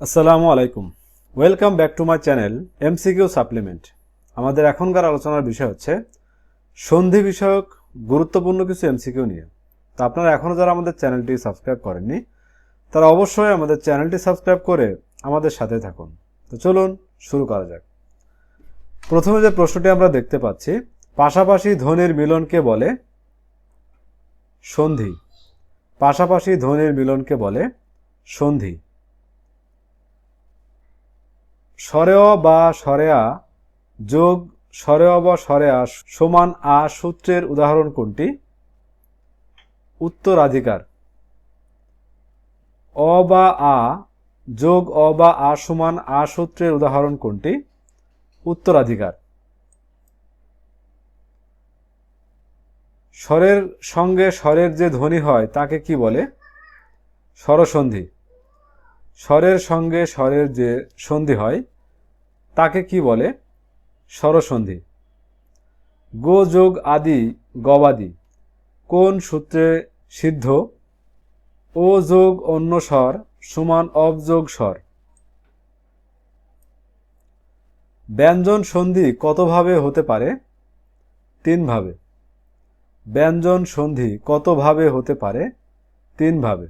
আসসালামু আলাইকুম। Welcome back to my channel MCQ supplement আমাদের এখনকার আলোচনার বিষয় হচ্ছে, সন্ধি বিষয়ক গুরুত্বপূর্ণ কিছু এমসিকিউ নিয়ে। তো আপনারা এখনও যারা আমাদের চ্যানেলটি সাবস্ক্রাইব করেননি, তারা অবশ্যই আমাদের চ্যানেলটি সাবস্ক্রাইব করে আমাদের সাথে থাকুন। তো চলুন শুরু করা যাক। প্রথমে যে প্রশ্নটি আমরা দেখতে পাচ্ছি, পাশাপাশি ধ্বনির মিলনকে বলে? সন্ধি। পাশাপাশি ধ্বনির মিলনকে বলে? সন্ধি। সরেয় বা সরেয়া যোগ সরেয় বা সরেয়া সমান আ সূত্রের উদাহরণ কোনটি? উত্তরাধিকার। অ বা আ যোগ অ বা আ সমান আ সূত্রের উদাহরণ কোনটি? উত্তরাধিকার। স্বরের সঙ্গে স্বরের যে ধ্বনি হয় তাকে কি বলে? স্বরসন্ধি। স্বরের সঙ্গে স্বরের যে সন্ধি হয়, তাকে কি বলে? স্বরসন্ধি। গো যোগ আদি গবাদি। কোন সূত্রে সিদ্ধ? ও যোগ অন্য স্বর সমান অবযোগ স্বর। ব্যঞ্জন সন্ধি কতভাবে হতে পারে? তিনভাবে। ব্যঞ্জন সন্ধি কতভাবে হতে পারে? তিনভাবে।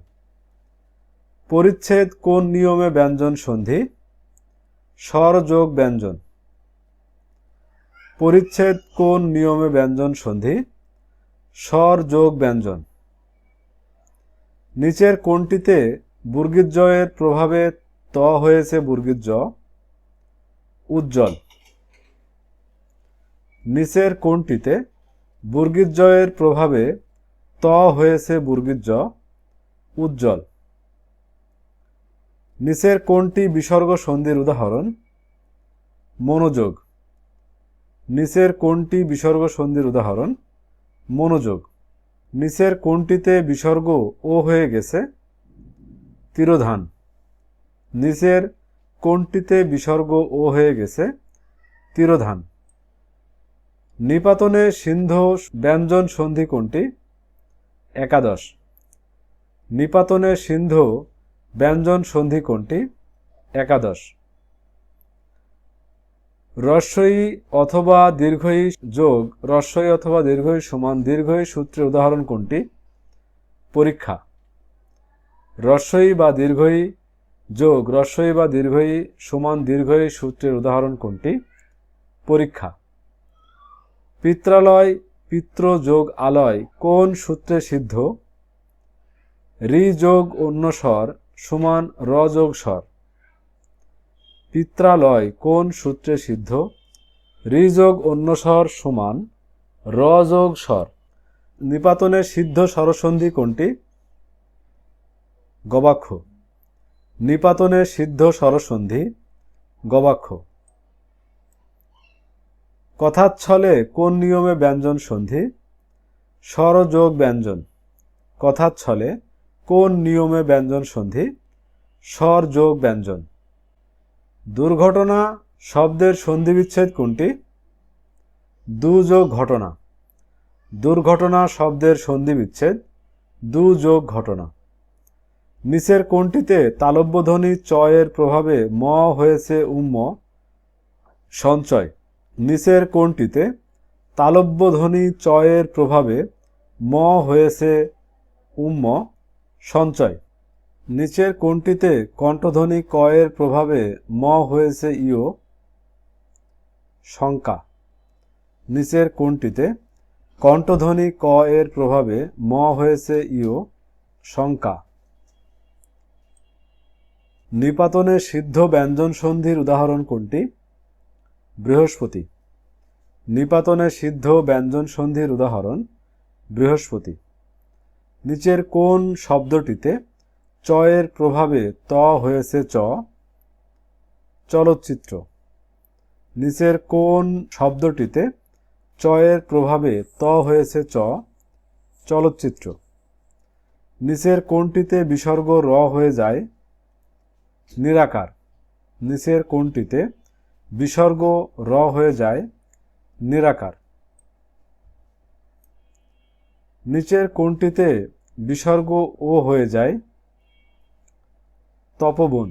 পরিচ্ছেদ কোন নিয়মে ব্যঞ্জন সন্ধি? স্বরযোগ ব্যঞ্জন। পরিচ্ছেদ কোন নিয়মে ব্যঞ্জন সন্ধি? স্বরযোগ ব্যঞ্জন। নিচের কোনটিতে বুর্গিজয়ের প্রভাবে ত হয়েছে বুর্গিজ উজ্জ্বল। নিচের কোনটিতে বুর্গিজয়ের প্রভাবে ত হয়েছে বুর্গিজ উজ্জ্বল। নিচের কোনটি বিসর্গ সন্ধির উদাহরণ। মনোযোগ। নিচের কোনটি বিসর্গ সন্ধির উদাহরণ। মনোযোগ। নিচের কোনটিতে বিসর্গ ও হয়ে গেছে। তিরোধান। নিচের কোনটিতে বিসর্গ ও হয়ে গেছে। তিরোধান। নিপাতনে সিন্ধ ব্যঞ্জন সন্ধি কোনটি একাদশ। নিপাতনে সিন্ধ ব্যঞ্জন সন্ধি কোনটি? একাদশ। রস্বই অথবা দীর্ঘই যোগ রস্বই অথবা দীর্ঘই সমান, দীর্ঘই সূত্রের উদাহরণ কোনটি? পরীক্ষা। রস্বই বা দীর্ঘই যোগ রস্বই বা দীর্ঘই সমান, দীর্ঘই সূত্রের উদাহরণ কোনটি? পরীক্ষা। পিত্রালয়, পিত্র যোগ আলয় কোন সূত্রে সিদ্ধ? রি যোগ অন্য স্বর সমান র যোগ স্বর। পিত্রালয় কোন সূত্রে সিদ্ধ? রি যোগ অন্য স্বর সমান র যোগ স্বর। নিপাতনের সিদ্ধ স্বরসন্ধি কোনটি? গবাক্ষ। নিপাতনের সিদ্ধ স্বরসন্ধি গবাক্ষ। কথাচ্ছলে কোন নিয়মে ব্যঞ্জন সন্ধি? স্বরযোগ ব্যঞ্জন। কথাচ্ছলে কোন নিয়মে ব্যঞ্জন সন্ধি? স্বর যোগ ব্যঞ্জন। দুর্ঘটনা শব্দের সন্ধি বিচ্ছেদ কোনটি দুযোগ ঘটনা। দুর্ঘটনা শব্দের সন্ধি বিচ্ছেদ দুযোগ ঘটনা। নিচের কোনটিতে তালব্যধ্বনি চয়ের প্রভাবে ম হয়েছে উম্ম সঞ্চয়। নিচের কোনটিতে তালব্যধ্বনি চয়ের প্রভাবে ম হয়েছে উম্ম সঞ্চয়। নিচের কোনটিতে কণ্ঠধ্বনি কয়ের প্রভাবে ম হয়েছে ইও শঙ্কা নিচের কোনটিতে কণ্ঠধ্বনি ক এর প্রভাবে ম হয়েছে ইও শঙ্কা নিপাতনে সিদ্ধ ব্যঞ্জন সন্ধির উদাহরণ কোনটি? বৃহস্পতি। নিপাতনে সিদ্ধ ব্যঞ্জন সন্ধির উদাহরণ বৃহস্পতি। নিচের কোন শব্দটিতে চয়ের প্রভাবে ত হয়েছে চ? চলচ্চিত্র। নিচের কোন শব্দটিতে চয়ের প্রভাবে ত হয়েছে চ? চলচ্চিত্র। নিচের কোনটিতে বিসর্গ র হয়ে যায়? নিরাকার। নিচের কোনটিতে বিসর্গ র হয়ে যায়? নিরাকার। নিচের কোনটিতে বিসর্গ ও হয়ে যায়। তপবন,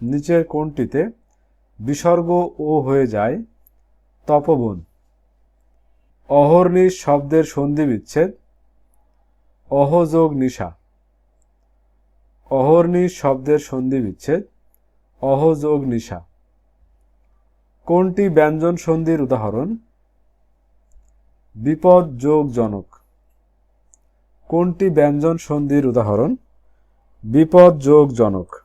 নিচের কোনটিতে বিসর্গ ও হয়ে যায়। তপবন অহর্নিশ শব্দের সন্ধি বিচ্ছেদ। অহযোগ নিশা অহর্নিশ শব্দের সন্ধি বিচ্ছেদ। অহযোগ নিশা কোনটি ব্যঞ্জন সন্ধির উদাহরণ? বিপদ যোগ কোনটি ব্যঞ্জন সন্ধির উদাহরণ? বিপদ যোগ জনক।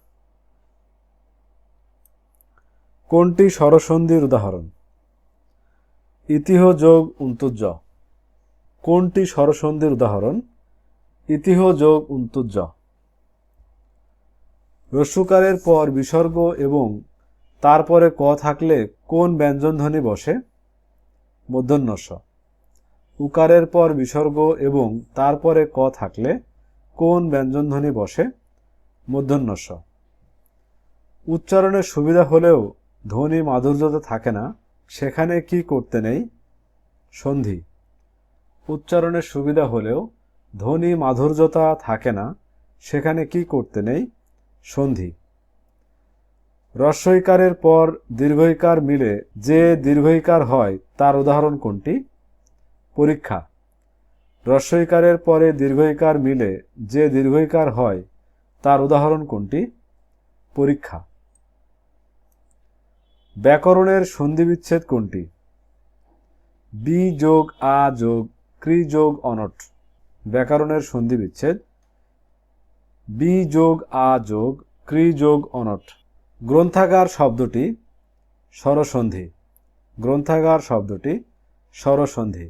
কোনটি স্বরসন্ধির উদাহরণ? ইতিহ যোগ উন্তুজ কোনটি স্বরসন্ধির উদাহরণ? ইতিহ যোগ উন্তুজ রস্যুকারের পর বিসর্গ এবং তারপরে ক থাকলে কোন ব্যঞ্জনধ্বনি বসে? মূর্ধন্যস্ব উকারের পর বিসর্গ এবং তারপরে ক থাকলে কোন ব্যঞ্জনধ্বনি বসে? মূর্ধন্যস্ব উচ্চারণের সুবিধা হলেও ধ্বনি মাধুর্যতা থাকে না, সেখানে কি করতে নেই? সন্ধি। উচ্চারণের সুবিধা হলেও ধ্বনি মাধুর্যতা থাকে না, সেখানে কি করতে নেই? সন্ধি। রস্বইকারের পর দীর্ঘইকার মিলে যে দীর্ঘইকার হয়, তার উদাহরণ কোনটি? পরীক্ষা। রস্বইকারের পরে দীর্ঘইকার মিলে যে দীর্ঘইকার হয়, তার উদাহরণ কোনটি? পরীক্ষা। ব্যাকরণের সন্ধিবিচ্ছেদ কোনটি? বি যোগ আ যোগ ক্রি যোগ অনট। ব্যাকরণের সন্ধিবিচ্ছেদ। বি যোগ আ যোগ ক্রি যোগ অনট। গ্রন্থাগার শব্দটি স্বরসন্ধি। গ্রন্থাগার শব্দটি স্বরসন্ধি।